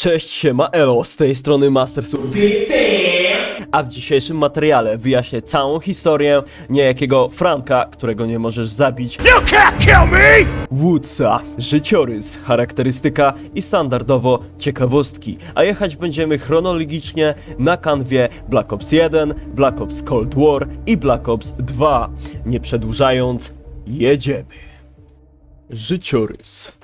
Cześć, siema, elo, z tej strony Masters A w dzisiejszym materiale wyjaśnię całą historię niejakiego Franka, którego nie możesz zabić You can't kill me! Woodsa, życiorys, charakterystyka i standardowo ciekawostki, a jechać będziemy chronologicznie na kanwie Black Ops 1, Black Ops Cold War i Black Ops 2. Nie przedłużając, jedziemy. Życiorys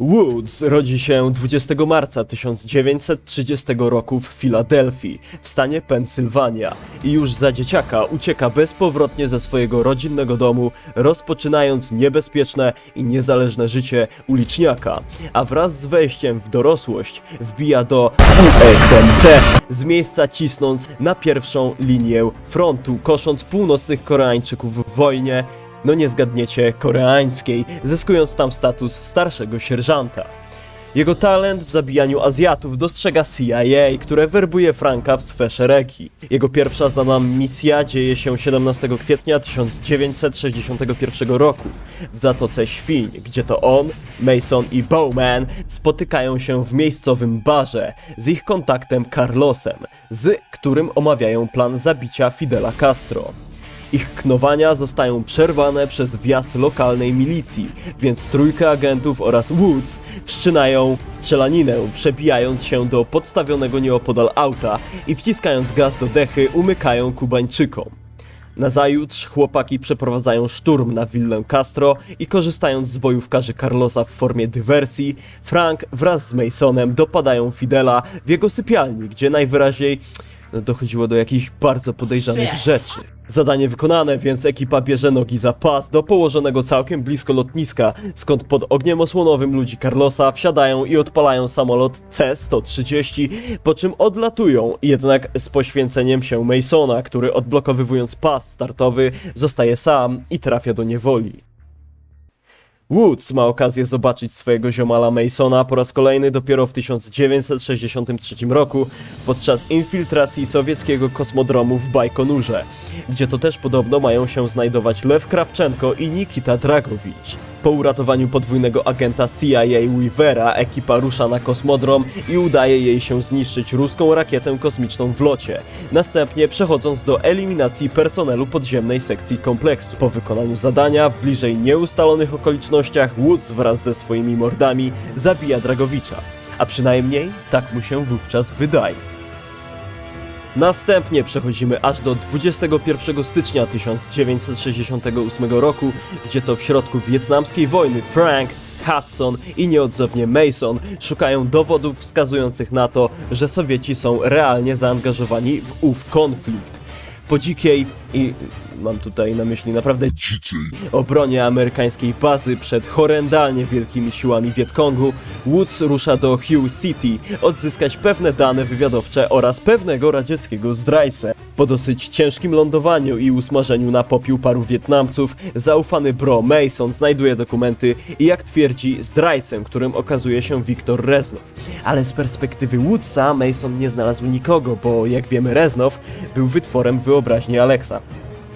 Woods rodzi się 20 marca 1930 roku w Filadelfii, w stanie Pensylwania. I już za dzieciaka ucieka bezpowrotnie ze swojego rodzinnego domu, rozpoczynając niebezpieczne i niezależne życie uliczniaka, a wraz z wejściem w dorosłość wbija do USMC, z miejsca cisnąc na pierwszą linię frontu, kosząc północnych Koreańczyków w wojnie, no nie zgadniecie, koreańskiej, zyskując tam status starszego sierżanta. Jego talent w zabijaniu Azjatów dostrzega CIA, które werbuje Franka w swe szeregi. Jego pierwsza znana misja dzieje się 17 kwietnia 1961 roku w Zatoce Świń, gdzie to on, Mason i Bowman spotykają się w miejscowym barze z ich kontaktem Carlosem, z którym omawiają plan zabicia Fidela Castro. Ich knowania zostają przerwane przez wjazd lokalnej milicji, więc trójkę agentów oraz Woods wszczynają strzelaninę, przebijając się do podstawionego nieopodal auta i wciskając gaz do dechy umykają Kubańczykom. Nazajutrz chłopaki przeprowadzają szturm na willę Castro i korzystając z bojówkarzy Carlosa w formie dywersji, Frank wraz z Masonem dopadają Fidela w jego sypialni, gdzie najwyraźniej dochodziło do jakichś bardzo podejrzanych rzeczy. Zadanie wykonane, więc ekipa bierze nogi za pas do położonego całkiem blisko lotniska, skąd pod ogniem osłonowym ludzi Carlosa wsiadają i odpalają samolot C-130, po czym odlatują, jednak z poświęceniem się Masona, który odblokowywując pas startowy zostaje sam i trafia do niewoli. Woods ma okazję zobaczyć swojego ziomala Masona po raz kolejny dopiero w 1963 roku podczas infiltracji sowieckiego kosmodromu w Bajkonurze, gdzie to też podobno mają się znajdować Lew Krawczenko i Nikita Dragowicz. Po uratowaniu podwójnego agenta CIA Weavera ekipa rusza na kosmodrom i udaje jej się zniszczyć ruską rakietę kosmiczną w locie, następnie przechodząc do eliminacji personelu podziemnej sekcji kompleksu. Po wykonaniu zadania w bliżej nieustalonych okolicznościach Woods wraz ze swoimi mordami zabija Dragowicza, a przynajmniej tak mu się wówczas wydaje. Następnie przechodzimy aż do 21 stycznia 1968 roku, gdzie to w środku wietnamskiej wojny Frank, Hudson i nieodzownie Mason szukają dowodów wskazujących na to, że Sowieci są realnie zaangażowani w ów konflikt. Po dzikiej i mam tutaj na myśli naprawdę obronie amerykańskiej bazy przed horrendalnie wielkimi siłami Wietkongu, Woods rusza do Hugh City odzyskać pewne dane wywiadowcze oraz pewnego radzieckiego zdrajcę. Po dosyć ciężkim lądowaniu i usmażeniu na popiół paru Wietnamców, zaufany bro Mason znajduje dokumenty i jak twierdzi zdrajcę, którym okazuje się Wiktor Reznow. Ale z perspektywy Woodsa Mason nie znalazł nikogo, bo jak wiemy Reznow był wytworem wyobraźni Alexa.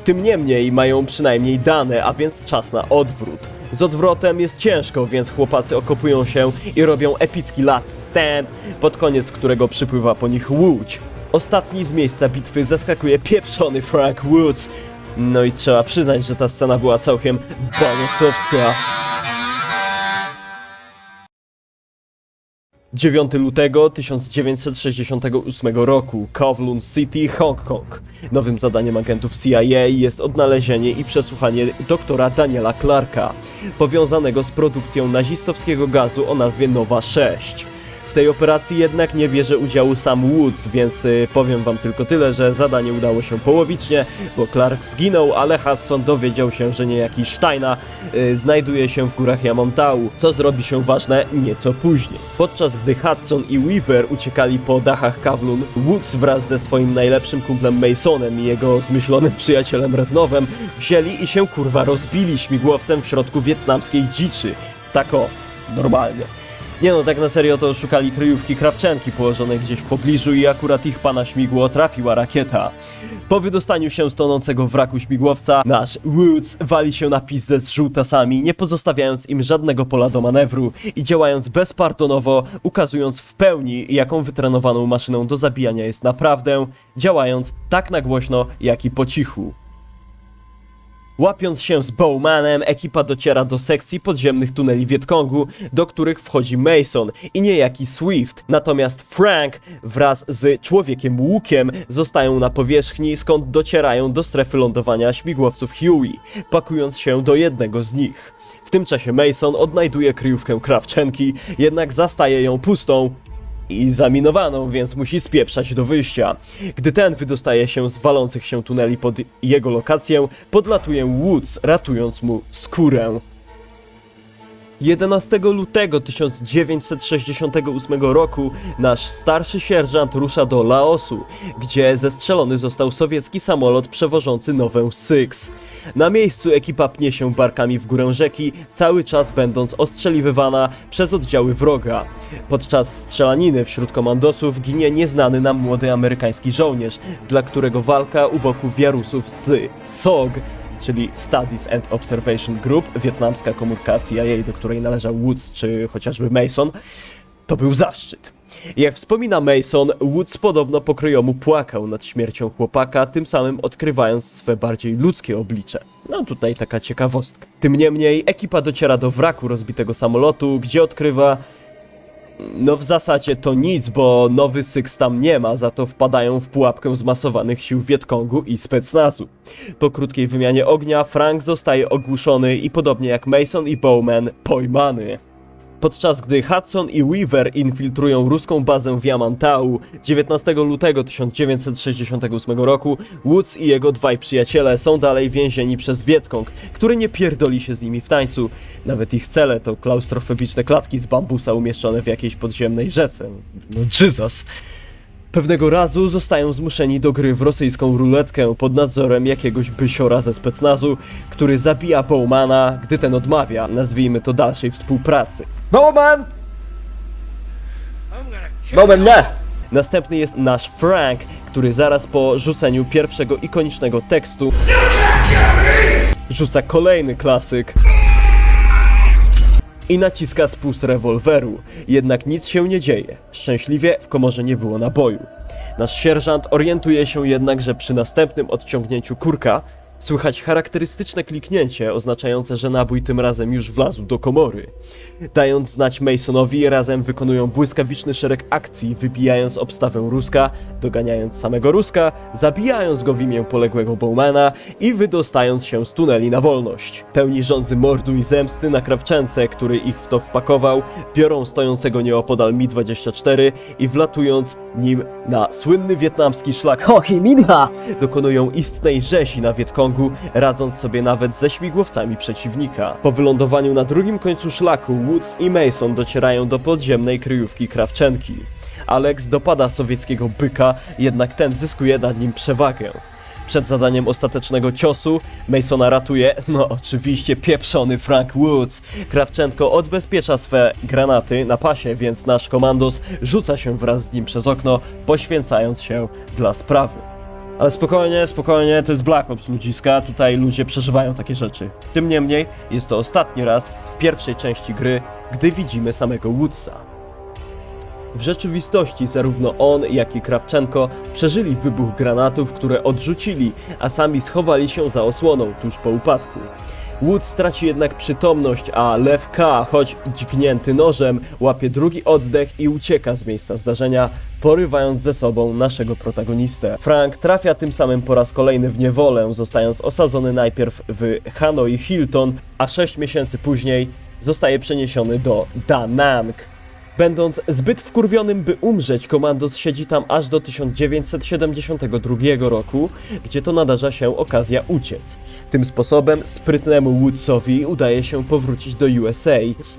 Tym niemniej mają przynajmniej dane, a więc czas na odwrót. Z odwrotem jest ciężko, więc chłopacy okopują się i robią epicki last stand, pod koniec którego przypływa po nich łódź. Ostatni z miejsca bitwy zaskakuje pieprzony Frank Woods. No i trzeba przyznać, że ta scena była całkiem banosowska. 9 lutego 1968 roku, Kowloon City, Hongkong. Nowym zadaniem agentów CIA jest odnalezienie i przesłuchanie doktora Daniela Clarka, powiązanego z produkcją nazistowskiego gazu o nazwie Nowa 6. Tej operacji jednak nie bierze udziału sam Woods, więc y, powiem wam tylko tyle, że zadanie udało się połowicznie, bo Clark zginął, ale Hudson dowiedział się, że niejaki Steina y, znajduje się w górach Yamontau, co zrobi się ważne nieco później. Podczas gdy Hudson i Weaver uciekali po dachach Kowloon, Woods wraz ze swoim najlepszym kumplem Masonem i jego zmyślonym przyjacielem Reznowem wzięli i się kurwa rozbili śmigłowcem w środku wietnamskiej dziczy. Tak o, normalnie. Nie no, tak na serio to szukali kryjówki krawczenki położonej gdzieś w pobliżu i akurat ich pana śmigło trafiła rakieta. Po wydostaniu się z tonącego wraku śmigłowca, nasz Woods wali się na pizdę z żółtasami, nie pozostawiając im żadnego pola do manewru i działając bezpardonowo, ukazując w pełni, jaką wytrenowaną maszyną do zabijania jest naprawdę, działając tak na głośno, jak i po cichu. Łapiąc się z Bowmanem, ekipa dociera do sekcji podziemnych tuneli Wietkongu, do których wchodzi Mason i niejaki Swift. Natomiast Frank wraz z człowiekiem łukiem zostają na powierzchni, skąd docierają do strefy lądowania śmigłowców Huey, pakując się do jednego z nich. W tym czasie Mason odnajduje kryjówkę Krawczenki, jednak zastaje ją pustą, i zaminowaną, więc musi spieprzać do wyjścia. Gdy ten wydostaje się z walących się tuneli pod jego lokację, podlatuje Woods, ratując mu skórę. 11 lutego 1968 roku nasz starszy sierżant rusza do Laosu, gdzie zestrzelony został sowiecki samolot przewożący nowę Six. Na miejscu ekipa pnie się barkami w górę rzeki, cały czas będąc ostrzeliwywana przez oddziały wroga. Podczas strzelaniny wśród komandosów ginie nieznany nam młody amerykański żołnierz, dla którego walka u boku wiarusów z SOG czyli Studies and Observation Group, wietnamska komórka CIA, do której należał Woods czy chociażby Mason, to był zaszczyt. Jak wspomina Mason, Woods podobno pokryjomu płakał nad śmiercią chłopaka, tym samym odkrywając swe bardziej ludzkie oblicze. No tutaj taka ciekawostka. Tym niemniej ekipa dociera do wraku rozbitego samolotu, gdzie odkrywa no w zasadzie to nic, bo nowy Syx tam nie ma, za to wpadają w pułapkę zmasowanych sił Wietkongu i specnazu. Po krótkiej wymianie ognia Frank zostaje ogłuszony i podobnie jak Mason i Bowman pojmany. Podczas gdy Hudson i Weaver infiltrują ruską bazę w Yamantau 19 lutego 1968 roku, Woods i jego dwaj przyjaciele są dalej więzieni przez Wietkong, który nie pierdoli się z nimi w tańcu. Nawet ich cele to klaustrofobiczne klatki z bambusa umieszczone w jakiejś podziemnej rzece. No Jesus. Pewnego razu zostają zmuszeni do gry w rosyjską ruletkę pod nadzorem jakiegoś bysiora ze specnazu, który zabija Bowmana, gdy ten odmawia, nazwijmy to dalszej współpracy. Bowman! Bowman, nie! Następny jest nasz Frank, który zaraz po rzuceniu pierwszego ikonicznego tekstu rzuca kolejny klasyk i naciska spust rewolweru. Jednak nic się nie dzieje. Szczęśliwie w komorze nie było naboju. Nasz sierżant orientuje się jednak, że przy następnym odciągnięciu kurka słychać charakterystyczne kliknięcie oznaczające, że nabój tym razem już wlazł do komory. Dając znać Masonowi, razem wykonują błyskawiczny szereg akcji, wybijając obstawę Ruska, doganiając samego Ruska, zabijając go w imię poległego Bowmana i wydostając się z tuneli na wolność. Pełni żądzy mordu i zemsty na krawczęce, który ich w to wpakował, biorą stojącego nieopodal Mi-24 i wlatując nim na słynny wietnamski szlak Ho Chi Minha! dokonują istnej rzezi na Radząc sobie nawet ze śmigłowcami przeciwnika. Po wylądowaniu na drugim końcu szlaku, Woods i Mason docierają do podziemnej kryjówki Krawczenki. Alex dopada sowieckiego byka, jednak ten zyskuje nad nim przewagę. Przed zadaniem ostatecznego ciosu Masona ratuje, no oczywiście pieprzony Frank Woods. Krawczenko odbezpiecza swe granaty na pasie, więc nasz komandos rzuca się wraz z nim przez okno, poświęcając się dla sprawy. Ale spokojnie, spokojnie, to jest Black Ops ludziska, tutaj ludzie przeżywają takie rzeczy. Tym niemniej, jest to ostatni raz w pierwszej części gry, gdy widzimy samego Woodsa. W rzeczywistości zarówno on, jak i Krawczenko przeżyli wybuch granatów, które odrzucili, a sami schowali się za osłoną tuż po upadku. Wood straci jednak przytomność, a Lew K, choć dźgnięty nożem, łapie drugi oddech i ucieka z miejsca zdarzenia, porywając ze sobą naszego protagonistę. Frank trafia tym samym po raz kolejny w niewolę, zostając osadzony najpierw w Hanoi Hilton, a sześć miesięcy później zostaje przeniesiony do Da Nang. Będąc zbyt wkurwionym, by umrzeć, Komandos siedzi tam aż do 1972 roku, gdzie to nadarza się okazja uciec. Tym sposobem sprytnemu Woodsowi udaje się powrócić do USA,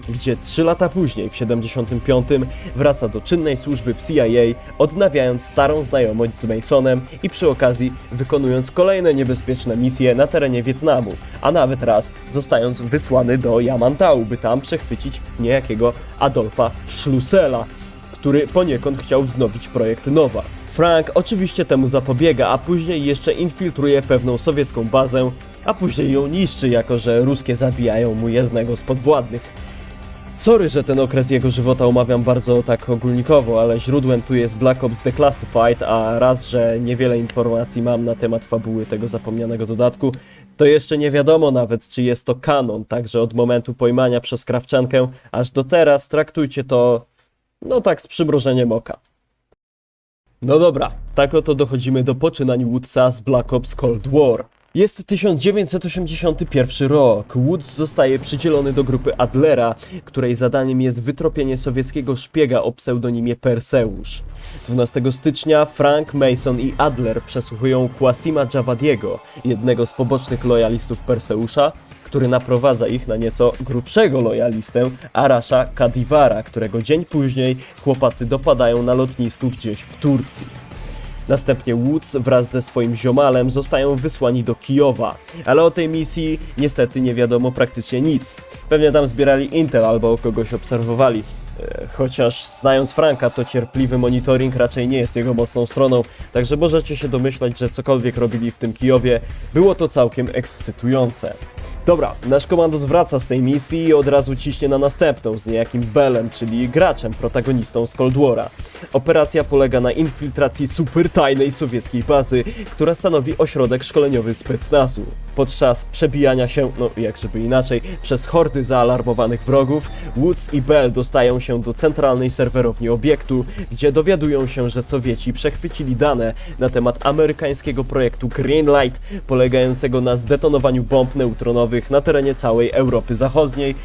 gdzie 3 lata później, w 75, wraca do czynnej służby w CIA, odnawiając starą znajomość z Masonem i przy okazji wykonując kolejne niebezpieczne misje na terenie Wietnamu, a nawet raz zostając wysłany do Yamantau, by tam przechwycić niejakiego Adolfa Schlussela, który poniekąd chciał wznowić projekt Nowa. Frank oczywiście temu zapobiega, a później jeszcze infiltruje pewną sowiecką bazę, a później ją niszczy, jako że ruskie zabijają mu jednego z podwładnych. Sorry, że ten okres jego żywota omawiam bardzo tak ogólnikowo, ale źródłem tu jest Black Ops Declassified, a raz, że niewiele informacji mam na temat fabuły tego zapomnianego dodatku, to jeszcze nie wiadomo nawet, czy jest to kanon, także od momentu pojmania przez krawczankę, aż do teraz traktujcie to, no tak z przymrożeniem oka. No dobra, tak oto dochodzimy do poczynań Woodsa z Black Ops Cold War. Jest 1981 rok. Woods zostaje przydzielony do grupy Adlera, której zadaniem jest wytropienie sowieckiego szpiega o pseudonimie Perseusz. 12 stycznia Frank Mason i Adler przesłuchują Quasima Javadiego, jednego z pobocznych lojalistów Perseusza, który naprowadza ich na nieco grubszego lojalistę, Arasha Kadivara, którego dzień później chłopacy dopadają na lotnisku gdzieś w Turcji. Następnie Woods wraz ze swoim ziomalem zostają wysłani do Kijowa, ale o tej misji niestety nie wiadomo praktycznie nic. Pewnie tam zbierali intel albo kogoś obserwowali. E, Chociaż znając Franka, to cierpliwy monitoring raczej nie jest jego mocną stroną, także możecie się domyślać, że cokolwiek robili w tym Kijowie, było to całkiem ekscytujące. Dobra, nasz komandos wraca z tej misji i od razu ciśnie na następną z niejakim Belem, czyli graczem, protagonistą z Cold War'a. Operacja polega na infiltracji supertajnej sowieckiej bazy, która stanowi ośrodek szkoleniowy specnazu. Podczas przebijania się, no jak żeby inaczej, przez hordy zaalarmowanych wrogów, Woods i Bell dostają się do centralnej serwerowni obiektu, gdzie dowiadują się, że Sowieci przechwycili dane na temat amerykańskiego projektu Greenlight, polegającego na zdetonowaniu bomb neutronowych na terenie całej Europy Zachodniej,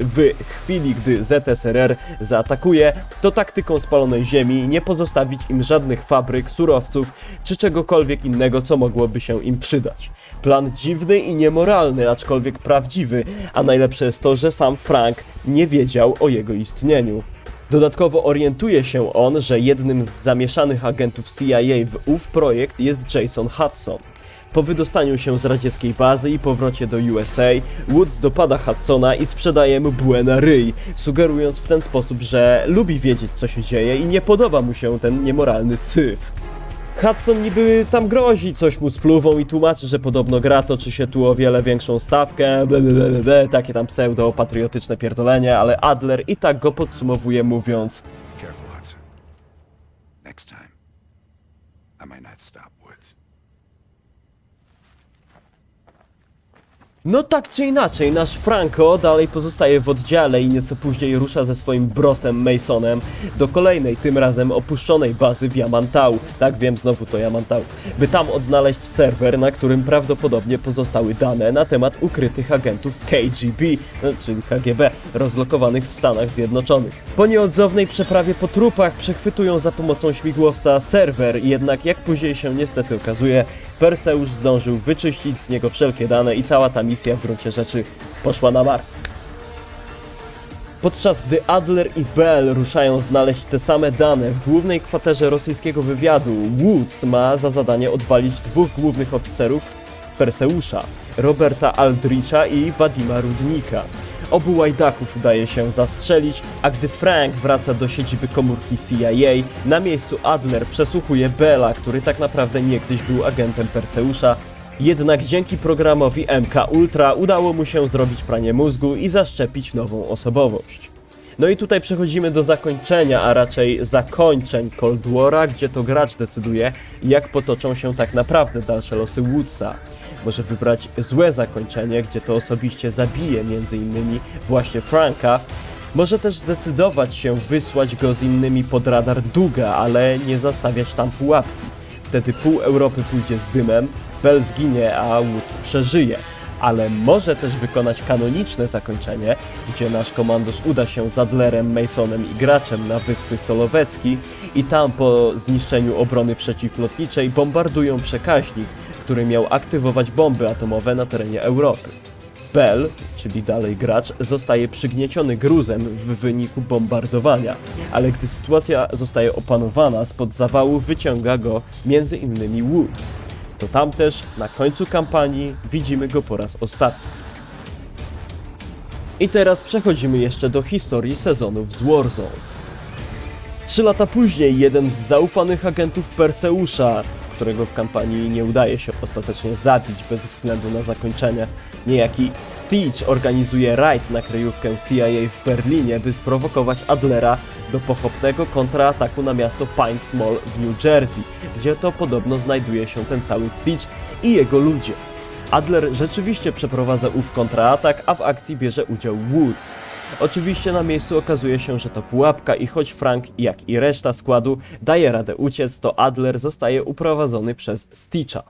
w chwili, gdy ZSRR zaatakuje, to taktyką spalonej ziemi nie pozostawić im żadnych fabryk, surowców czy czegokolwiek innego, co mogłoby się im przydać. Plan dziwny i niemoralny, aczkolwiek prawdziwy, a najlepsze jest to, że sam Frank nie wiedział o jego istnieniu. Dodatkowo orientuje się on, że jednym z zamieszanych agentów CIA w ów projekt jest Jason Hudson. Po wydostaniu się z radzieckiej bazy i powrocie do USA, Woods dopada Hudsona i sprzedaje mu bułę na ryj, sugerując w ten sposób, że lubi wiedzieć co się dzieje i nie podoba mu się ten niemoralny syf. Hudson niby tam grozi, coś mu spluwą i tłumaczy, że podobno gra toczy się tu o wiele większą stawkę, ble, takie tam pseudo-patriotyczne pierdolenie, ale Adler i tak go podsumowuje mówiąc Careful, Hudson. Next time, I might not stop Woods. No tak czy inaczej, nasz Franco dalej pozostaje w oddziale i nieco później rusza ze swoim brosem Masonem do kolejnej, tym razem opuszczonej bazy w Yamantau. Tak wiem, znowu to Yamantau. By tam odnaleźć serwer, na którym prawdopodobnie pozostały dane na temat ukrytych agentów KGB, no, czyli KGB, rozlokowanych w Stanach Zjednoczonych. Po nieodzownej przeprawie po trupach przechwytują za pomocą śmigłowca serwer, jednak jak później się niestety okazuje, Perseusz zdążył wyczyścić z niego wszelkie dane i cała ta misja w gruncie rzeczy poszła na marne. Podczas gdy Adler i Bell ruszają znaleźć te same dane w głównej kwaterze rosyjskiego wywiadu, Woods ma za zadanie odwalić dwóch głównych oficerów Perseusza, Roberta Aldricha i Wadima Rudnika. Obu łajdaków udaje się zastrzelić, a gdy Frank wraca do siedziby komórki CIA, na miejscu Adler przesłuchuje Bella, który tak naprawdę niegdyś był agentem Perseusza, jednak dzięki programowi MK Ultra udało mu się zrobić pranie mózgu i zaszczepić nową osobowość. No i tutaj przechodzimy do zakończenia, a raczej zakończeń Cold War'a, gdzie to gracz decyduje, jak potoczą się tak naprawdę dalsze losy Woodsa. Może wybrać złe zakończenie, gdzie to osobiście zabije m.in. właśnie Franka. Może też zdecydować się wysłać go z innymi pod radar Duga, ale nie zastawiać tam pułapki. Wtedy pół Europy pójdzie z dymem, Bell zginie, a Woods przeżyje. Ale może też wykonać kanoniczne zakończenie, gdzie nasz komandos uda się z Adlerem, Masonem i graczem na wyspy Solowecki i tam po zniszczeniu obrony przeciwlotniczej bombardują przekaźnik, który miał aktywować bomby atomowe na terenie Europy. Bell, czyli dalej gracz, zostaje przygnieciony gruzem w wyniku bombardowania, ale gdy sytuacja zostaje opanowana, spod zawału wyciąga go innymi Woods. To tam też, na końcu kampanii, widzimy go po raz ostatni. I teraz przechodzimy jeszcze do historii sezonów z Warzone. Trzy lata później jeden z zaufanych agentów Perseusza, którego w kampanii nie udaje się ostatecznie zabić bez względu na zakończenie, niejaki Stitch organizuje rajd na kryjówkę CIA w Berlinie, by sprowokować Adlera do pochopnego kontrataku na miasto Pine Small w New Jersey, gdzie to podobno znajduje się ten cały Stitch i jego ludzie. Adler rzeczywiście przeprowadza ów kontraatak, a w akcji bierze udział Woods. Oczywiście na miejscu okazuje się, że to pułapka i choć Frank, jak i reszta składu daje radę uciec, to Adler zostaje uprowadzony przez Stitcha.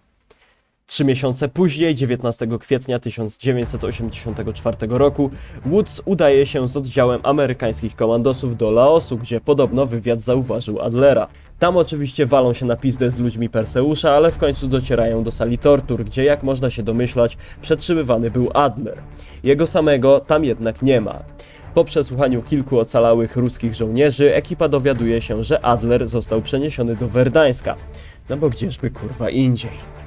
Trzy miesiące później, 19 kwietnia 1984 roku, Woods udaje się z oddziałem amerykańskich komandosów do Laosu, gdzie podobno wywiad zauważył Adlera. Tam oczywiście walą się na pizdę z ludźmi Perseusza, ale w końcu docierają do sali tortur, gdzie jak można się domyślać, przetrzymywany był Adler. Jego samego tam jednak nie ma. Po przesłuchaniu kilku ocalałych ruskich żołnierzy, ekipa dowiaduje się, że Adler został przeniesiony do Werdańska. No bo gdzieżby kurwa indziej.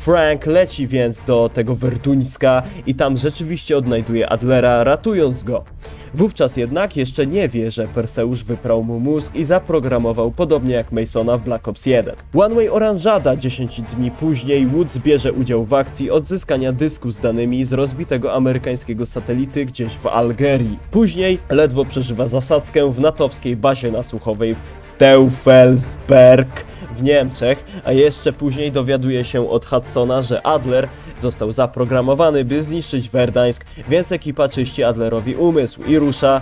Frank leci więc do tego Werduńska i tam rzeczywiście odnajduje Adlera, ratując go. Wówczas jednak jeszcze nie wie, że Perseusz wyprał mu mózg i zaprogramował podobnie jak Masona w Black Ops 1. One Way Oranżada 10 dni później Woods bierze udział w akcji odzyskania dysku z danymi z rozbitego amerykańskiego satelity gdzieś w Algerii. Później ledwo przeżywa zasadzkę w natowskiej bazie nasłuchowej w Teufelsberg w Niemczech, a jeszcze później dowiaduje się od Hudsona, że Adler został zaprogramowany, by zniszczyć Werdańsk, więc ekipa czyści Adlerowi umysł i rusza,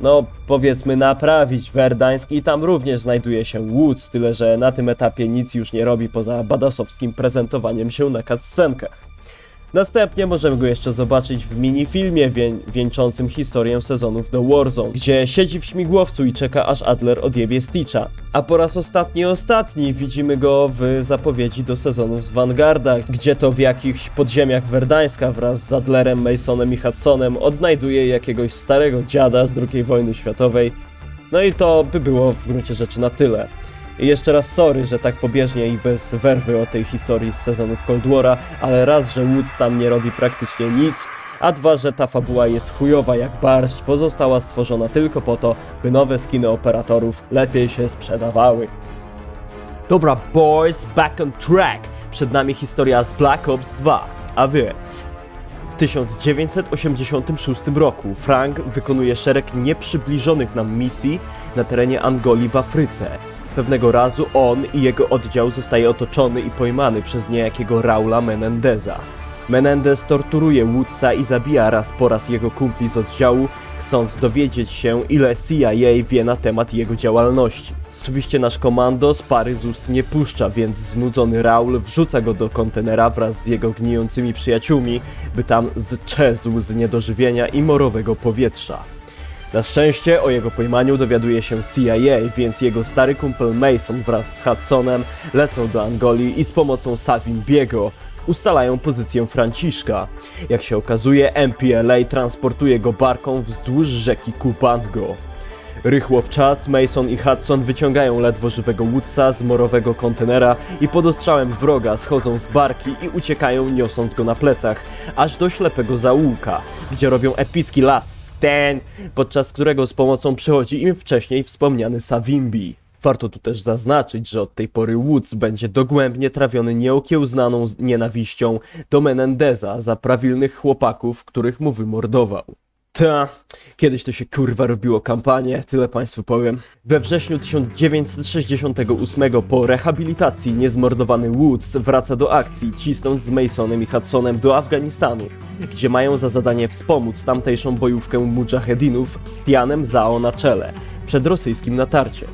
no powiedzmy, naprawić Werdańsk i tam również znajduje się Woods, tyle że na tym etapie nic już nie robi poza badasowskim prezentowaniem się na cutscenkach. Następnie możemy go jeszcze zobaczyć w minifilmie wień, wieńczącym historię sezonów The Warzone, gdzie siedzi w śmigłowcu i czeka aż Adler odjebie Stitcha. A po raz ostatni ostatni widzimy go w zapowiedzi do sezonów z Vanguarda, gdzie to w jakichś podziemiach Werdańska wraz z Adlerem, Masonem i Hudsonem odnajduje jakiegoś starego dziada z II wojny światowej. No i to by było w gruncie rzeczy na tyle. I jeszcze raz sorry, że tak pobieżnie i bez werwy o tej historii z sezonów Cold War'a, ale raz, że Woods tam nie robi praktycznie nic, a dwa, że ta fabuła jest chujowa jak barszcz, pozostała stworzona tylko po to, by nowe skiny operatorów lepiej się sprzedawały. Dobra, boys, back on track! Przed nami historia z Black Ops 2, a więc... W 1986 roku Frank wykonuje szereg nieprzybliżonych nam misji na terenie Angolii w Afryce. Pewnego razu on i jego oddział zostaje otoczony i pojmany przez niejakiego Raula Menendeza. Menendez torturuje Woodsa i zabija raz po raz jego kumpli z oddziału, chcąc dowiedzieć się, ile CIA wie na temat jego działalności. Oczywiście nasz komando z pary z ust nie puszcza, więc znudzony Raul wrzuca go do kontenera wraz z jego gnijącymi przyjaciółmi, by tam zczezł z niedożywienia i morowego powietrza. Na szczęście o jego pojmaniu dowiaduje się CIA, więc jego stary kumpel Mason wraz z Hudsonem lecą do Angolii i z pomocą Savin Biego ustalają pozycję Franciszka. Jak się okazuje, MPLA transportuje go barką wzdłuż rzeki Kubango. Rychło w czas Mason i Hudson wyciągają ledwo żywego Woodsa z morowego kontenera i pod ostrzałem wroga schodzą z barki i uciekają niosąc go na plecach, aż do ślepego zaułka, gdzie robią epicki last podczas którego z pomocą przychodzi im wcześniej wspomniany Savimbi. Warto tu też zaznaczyć, że od tej pory Woods będzie dogłębnie trawiony nieokiełznaną nienawiścią do Menendeza za prawilnych chłopaków, których mu wymordował. Ta, kiedyś to się kurwa robiło kampanię, tyle państwu powiem. We wrześniu 1968 po rehabilitacji niezmordowany Woods wraca do akcji, cisnąc z Masonem i Hudsonem do Afganistanu, gdzie mają za zadanie wspomóc tamtejszą bojówkę mujahedinów z Tianem Zao na czele, przed rosyjskim natarciem.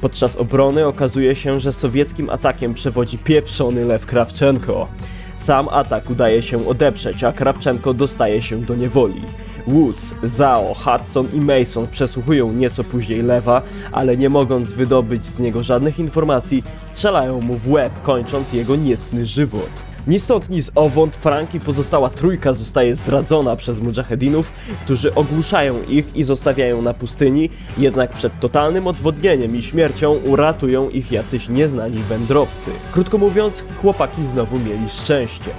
Podczas obrony okazuje się, że sowieckim atakiem przewodzi pieprzony Lew Krawczenko. Sam atak udaje się odeprzeć, a Krawczenko dostaje się do niewoli. Woods, Zao, Hudson i Mason przesłuchują nieco później Lewa, ale nie mogąc wydobyć z niego żadnych informacji, strzelają mu w łeb, kończąc jego niecny żywot. Ni stąd, ni z owąd Frank i pozostała trójka zostaje zdradzona przez mujahedinów, którzy ogłuszają ich i zostawiają na pustyni, jednak przed totalnym odwodnieniem i śmiercią uratują ich jacyś nieznani wędrowcy. Krótko mówiąc, chłopaki znowu mieli szczęście.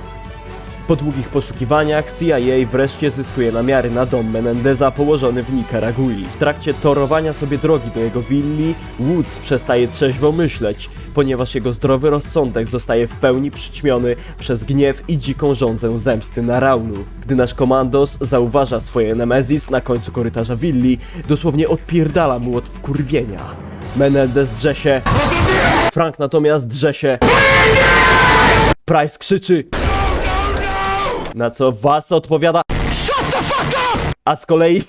Po długich poszukiwaniach CIA wreszcie zyskuje namiary na dom Menendeza położony w Nikaragui. W trakcie torowania sobie drogi do jego willi, Woods przestaje trzeźwo myśleć, ponieważ jego zdrowy rozsądek zostaje w pełni przyćmiony przez gniew i dziką żądzę zemsty na Raulu. Gdy nasz komandos zauważa swoje Nemezis na końcu korytarza willi, dosłownie odpierdala mu od wkurwienia. Menendez drze się, Frank natomiast drze się. Price krzyczy, na co was odpowiada A z kolei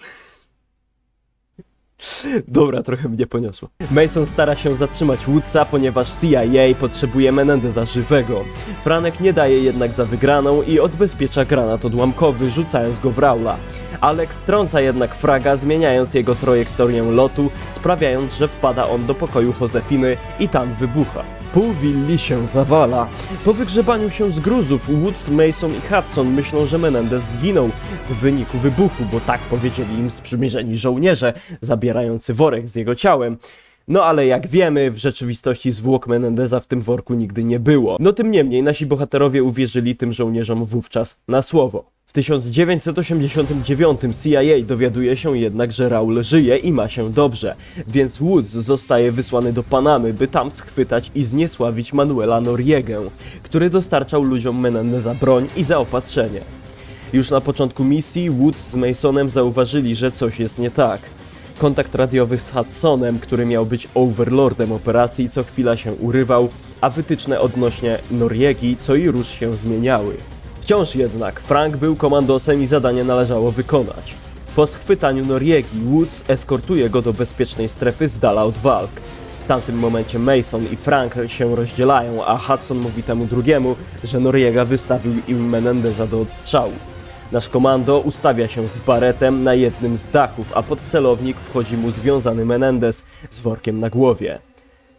Dobra, trochę mnie poniosło. Mason stara się zatrzymać Woodsa, ponieważ CIA potrzebuje Menendeza żywego. Franek nie daje jednak za wygraną i odbezpiecza granat odłamkowy, rzucając go w Raula. Alex trąca jednak fraga, zmieniając jego trajektorię lotu, sprawiając, że wpada on do pokoju Josefiny i tam wybucha. Pół willi się zawala. Po wygrzebaniu się z gruzów Woods, Mason i Hudson myślą, że Menendez zginął w wyniku wybuchu, bo tak powiedzieli im sprzymierzeni żołnierze, zabierający worek z jego ciałem. No ale jak wiemy, w rzeczywistości zwłok Menendeza w tym worku nigdy nie było. No tym niemniej nasi bohaterowie uwierzyli tym żołnierzom wówczas na słowo. W 1989 CIA dowiaduje się jednak, że Raul żyje i ma się dobrze, więc Woods zostaje wysłany do Panamy, by tam schwytać i zniesławić Manuela Noriegę, który dostarczał ludziom Menendeza broń i zaopatrzenie. Już na początku misji Woods z Masonem zauważyli, że coś jest nie tak. Kontakt radiowy z Hudsonem, który miał być overlordem operacji, co chwila się urywał, a wytyczne odnośnie Noriegi co i róż się zmieniały. Wciąż jednak Frank był komandosem i zadanie należało wykonać. Po schwytaniu Noriegi, Woods eskortuje go do bezpiecznej strefy z dala od walk. W tamtym momencie Mason i Frank się rozdzielają, a Hudson mówi temu drugiemu, że Noriega wystawił im Menendeza do odstrzału. Nasz komando ustawia się z baretem na jednym z dachów, a pod celownik wchodzi mu związany Menendez z workiem na głowie.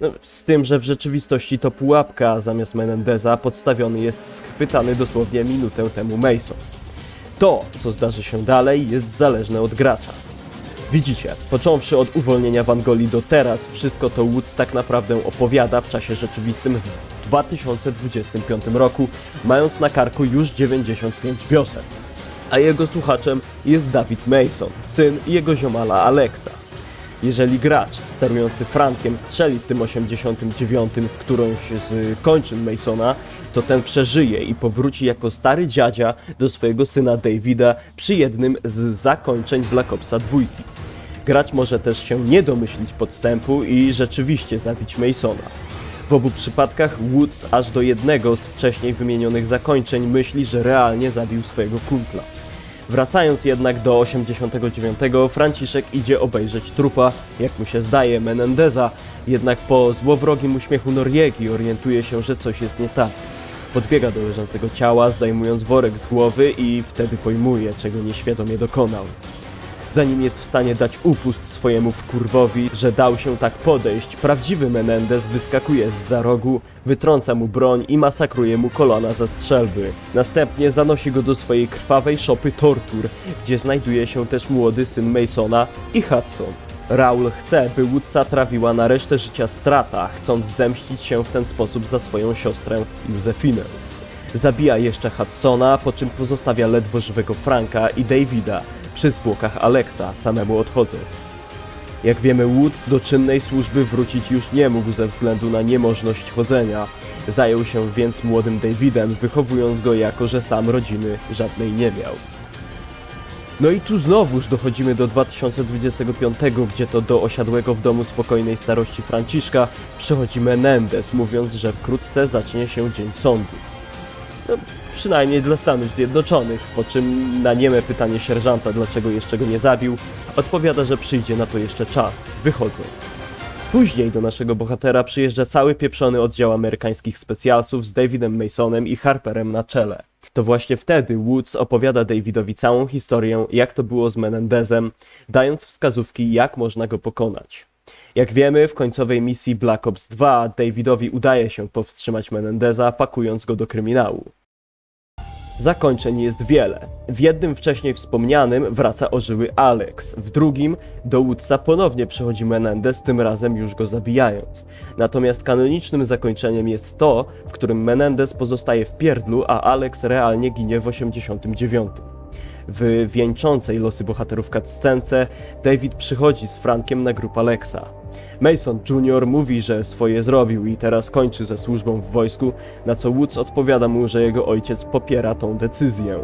No, z tym, że w rzeczywistości to pułapka, a zamiast Menendeza podstawiony jest schwytany dosłownie minutę temu Mason. To, co zdarzy się dalej, jest zależne od gracza. Widzicie, począwszy od uwolnienia Wangoli do teraz, wszystko to Woods tak naprawdę opowiada w czasie rzeczywistym w 2025 roku, mając na karku już 95 wiosen. A jego słuchaczem jest David Mason, syn jego ziomala Alexa. Jeżeli gracz sterujący Frankiem strzeli w tym 89, w którąś z kończyn Masona, to ten przeżyje i powróci jako stary dziadzia do swojego syna Davida przy jednym z zakończeń Black Opsa 2. Gracz może też się nie domyślić podstępu i rzeczywiście zabić Masona. W obu przypadkach Woods aż do jednego z wcześniej wymienionych zakończeń myśli, że realnie zabił swojego kumpla. Wracając jednak do 89, Franciszek idzie obejrzeć trupa, jak mu się zdaje, Menendeza, jednak po złowrogim uśmiechu Noriegi orientuje się, że coś jest nie tak. Podbiega do leżącego ciała, zdejmując worek z głowy i wtedy pojmuje, czego nieświadomie dokonał. Zanim jest w stanie dać upust swojemu wkurwowi, że dał się tak podejść, prawdziwy Menendez wyskakuje z za rogu, wytrąca mu broń i masakruje mu kolana za strzelby. Następnie zanosi go do swojej krwawej szopy tortur, gdzie znajduje się też młody syn Masona i Hudson. Raul chce, by Woodsa trawiła na resztę życia strata, chcąc zemścić się w ten sposób za swoją siostrę Józefinę. Zabija jeszcze Hudsona, po czym pozostawia ledwo żywego Franka i Davida przy zwłokach Alexa, samemu odchodząc. Jak wiemy, Woods do czynnej służby wrócić już nie mógł ze względu na niemożność chodzenia. Zajął się więc młodym Davidem, wychowując go jako, że sam rodziny żadnej nie miał. No i tu znowuż dochodzimy do 2025, gdzie to do osiadłego w domu spokojnej starości Franciszka przychodzi Menendez, mówiąc, że wkrótce zacznie się dzień sądu. No, przynajmniej dla Stanów Zjednoczonych, po czym na nieme pytanie sierżanta, dlaczego jeszcze go nie zabił, odpowiada, że przyjdzie na to jeszcze czas, wychodząc. Później do naszego bohatera przyjeżdża cały pieprzony oddział amerykańskich specjalców z Davidem Masonem i Harperem na czele. To właśnie wtedy Woods opowiada Davidowi całą historię, jak to było z Menendezem, dając wskazówki, jak można go pokonać. Jak wiemy, w końcowej misji Black Ops 2 Davidowi udaje się powstrzymać Menendeza, pakując go do kryminału. Zakończeń jest wiele. W jednym wcześniej wspomnianym wraca ożyły Alex, w drugim do Woodsa ponownie przychodzi Menendez, tym razem już go zabijając. Natomiast kanonicznym zakończeniem jest to, w którym Menendez pozostaje w pierdlu, a Alex realnie ginie w 89. W wieńczącej losy bohaterów cutscence David przychodzi z Frankiem na grup Alexa. Mason Jr. mówi, że swoje zrobił i teraz kończy ze służbą w wojsku, na co Woods odpowiada mu, że jego ojciec popiera tą decyzję.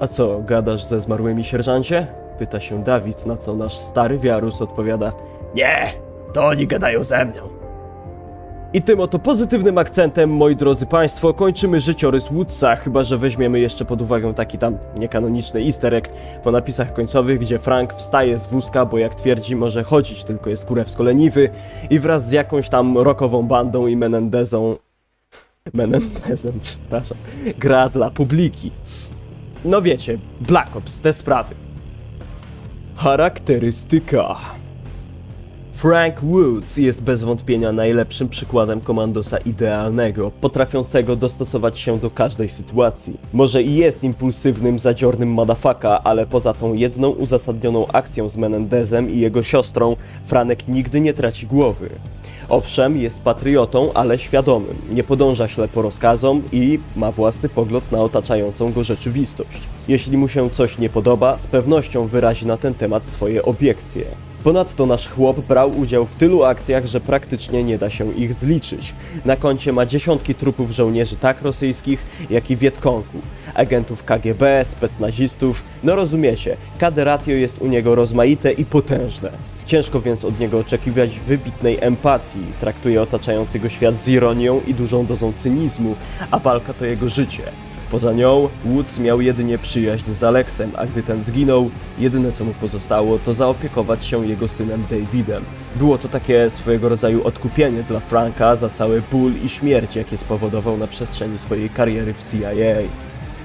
A co, gadasz ze zmarłymi sierżancie? Pyta się Dawid, na co nasz stary Wiarus odpowiada Nie, to oni gadają ze mną. I tym oto pozytywnym akcentem, moi drodzy Państwo, kończymy życiorys Woodsa, chyba że weźmiemy jeszcze pod uwagę taki tam niekanoniczny easter egg po napisach końcowych, gdzie Frank wstaje z wózka, bo jak twierdzi może chodzić, tylko jest kurewsko leniwy i wraz z jakąś tam rockową bandą i Menendezą... Menendezem, przepraszam, gra dla publiki. No wiecie, Black Ops, te sprawy. Charakterystyka. Frank Woods jest bez wątpienia najlepszym przykładem komandosa idealnego, potrafiącego dostosować się do każdej sytuacji. Może i jest impulsywnym, zadziornym madafaka, ale poza tą jedną uzasadnioną akcją z Menendezem i jego siostrą, Franek nigdy nie traci głowy. Owszem, jest patriotą, ale świadomym, nie podąża ślepo rozkazom i ma własny pogląd na otaczającą go rzeczywistość. Jeśli mu się coś nie podoba, z pewnością wyrazi na ten temat swoje obiekcje. Ponadto nasz chłop brał udział w tylu akcjach, że praktycznie nie da się ich zliczyć. Na koncie ma dziesiątki trupów żołnierzy tak rosyjskich, jak i Wietkongu, agentów KGB, specnazistów, no rozumiecie, KD ratio jest u niego rozmaite i potężne. Ciężko więc od niego oczekiwać wybitnej empatii, traktuje otaczający go świat z ironią i dużą dozą cynizmu, a walka to jego życie. Poza nią Woods miał jedynie przyjaźń z Alexem, a gdy ten zginął, jedyne co mu pozostało to zaopiekować się jego synem Davidem. Było to takie swojego rodzaju odkupienie dla Franka za cały ból i śmierć, jakie spowodował na przestrzeni swojej kariery w CIA.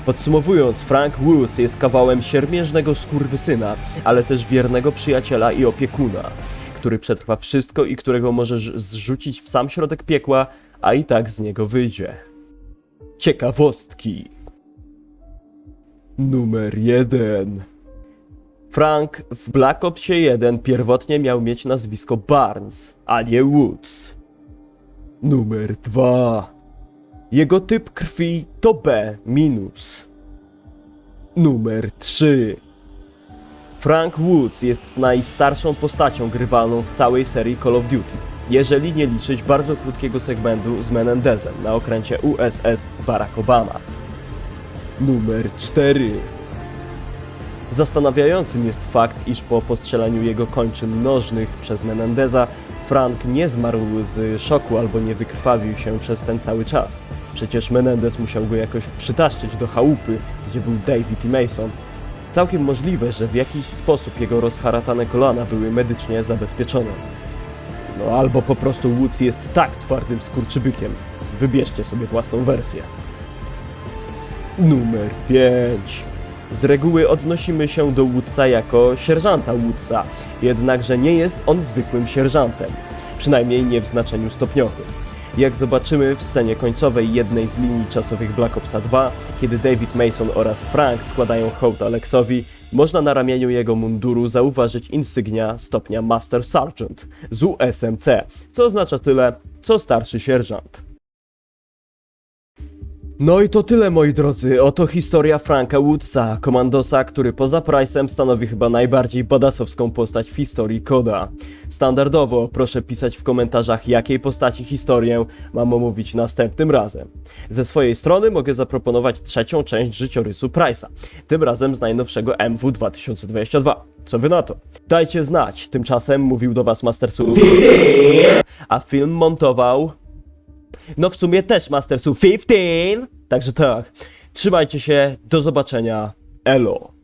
Podsumowując, Frank Woods jest kawałem siermiężnego skurwysyna, ale też wiernego przyjaciela i opiekuna, który przetrwa wszystko i którego możesz zrzucić w sam środek piekła, a i tak z niego wyjdzie. Ciekawostki. Numer 1. Frank w Black Opsie 1 pierwotnie miał mieć nazwisko Barnes, a nie Woods. Numer 2. Jego typ krwi to B-. Numer 3. Frank Woods jest najstarszą postacią grywalną w całej serii Call of Duty, jeżeli nie liczyć bardzo krótkiego segmentu z Menendezem na okręcie USS Barack Obama. Numer 4. Zastanawiającym jest fakt, iż po postrzelaniu jego kończyn nożnych przez Menendeza, Frank nie zmarł z szoku albo nie wykrwawił się przez ten cały czas. Przecież Menendez musiał go jakoś przytaszczyć do chałupy, gdzie był David i Mason. Całkiem możliwe, że w jakiś sposób jego rozharatane kolana były medycznie zabezpieczone. No albo po prostu Woods jest tak twardym skurczybykiem. Wybierzcie sobie własną wersję. Numer 5. Z reguły odnosimy się do Woodsa jako sierżanta Woodsa, jednakże nie jest on zwykłym sierżantem, przynajmniej nie w znaczeniu stopniowym. Jak zobaczymy w scenie końcowej jednej z linii czasowych Black Opsa 2, kiedy David Mason oraz Frank składają hołd Alexowi, można na ramieniu jego munduru zauważyć insygnia stopnia Master Sergeant z USMC, co oznacza tyle, co starszy sierżant. No i to tyle moi drodzy, oto historia Franka Woodsa, komandosa, który poza Price'em stanowi chyba najbardziej badasowską postać w historii koda. Standardowo proszę pisać w komentarzach jakiej postaci historię mam omówić następnym razem. Ze swojej strony mogę zaproponować trzecią część życiorysu Price'a, tym razem z najnowszego MW 2022. Co wy na to? Dajcie znać, tymczasem mówił do was Mastersu a film montował no w sumie też Mastersu 15. Także tak. Trzymajcie się. Do zobaczenia. Elo.